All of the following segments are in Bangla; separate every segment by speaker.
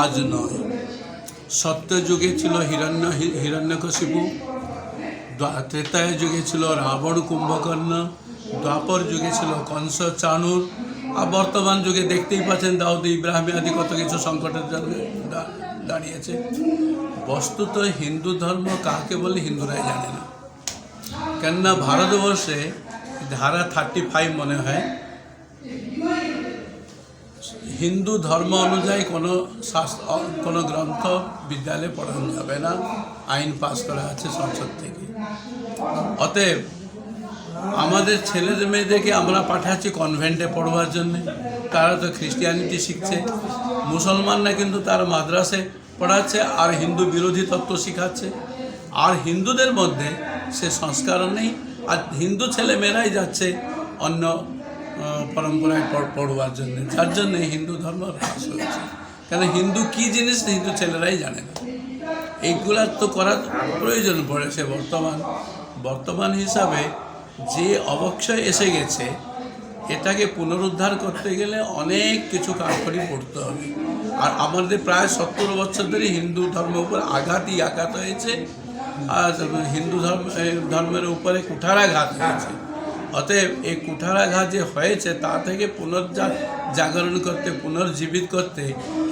Speaker 1: আজ নয়। সত্য যুগে ছিল হিরণ্য, হিরণ্যকশিপু ত্রেতায় যুগে ছিল রাবণ কুম্ভকর্ণ, দ্বাপর যুগে ছিল কংস চাণুর আর বর্তমান যুগে দেখতেই পাচ্ছেন দাউদ ইব্রাহিম আদি কত কিছু সংকটের জন্য দাঁড়িয়েছে। বস্তুত হিন্দু ধর্ম কাকে বলে হিন্দুরাই জানে না। কেননা ভারতবর্ষে ধারা থার্টি ফাইভ মনে হয় হিন্দু ধর্ম অনুযায়ী কোনো শাস্ত্র কোনো গ্রন্থ বিদ্যালয়ে পড়ানো যাবে না। আইন পাস করা আছে সংসদ থেকে। অতএব আমাদের ছেলেদের মেয়েদেরকে আমরা পাঠাচ্ছি কনভেন্টে পড়বার জন্য। তারা তো খ্রিস্টিয়ানিটি শিখছে। মুসলমানরা কিন্তু তার মাদ্রাসে পড়াচ্ছে আর হিন্দু বিরোধী তত্ত্ব শিখাচ্ছে। আর হিন্দুদের মধ্যে সে সংস্কারও নেই। আর হিন্দু ছেলে মেয়েরাই যাচ্ছে অন্য পরম্পরায় পড়- পড়বার জন্য। যার জন্যে হিন্দু ধর্ম হ্রাস হয়েছে। কেন হিন্দু কী জিনিস, হিন্দু ছেলেরাই জানে না। এইগুলা তো করার প্রয়োজন পড়েছে বর্তমান। বর্তমান হিসাবে যে অবক্ষয় এসে গেছে, এটাকে পুনরুদ্ধার করতে গেলে অনেক কিছু কারকরি পড়তে হবে। আর আমাদের প্রায় সত্তর বছর ধরে হিন্দু ধর্মের উপর আঘাতই আঘাত হয়েছে। আর হিন্দু ধর্ম ধর্মের উপরে কুঠারাঘাত হয়েছে। অতএব এই কুঠারাঘাত যে হয়েছে তা থেকে পুনর্জা জাগরণ করতে পুনর্জীবিত করতে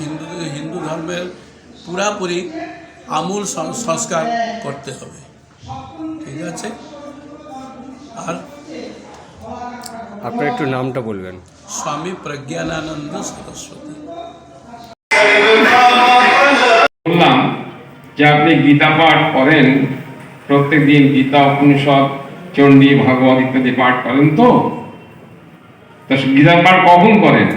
Speaker 1: হিন্দু হিন্দু ধর্মের পুরাপুরি আমূল সং- সংস্কার করতে হবে। ঠিক আছে? আর
Speaker 2: আপনার একটু নামটা বলবেন।
Speaker 1: স্বামী প্রজ্ঞানানন্দ সরস্বতী।
Speaker 3: বললাম যে আপনি গীতা পাঠ করেন প্রত্যেক দিন গীতা উপনিষদ চণ্ডী ভাগবত ইত্যাদি পাঠ করেন তো? তা গীতা পাঠ কখন করেন?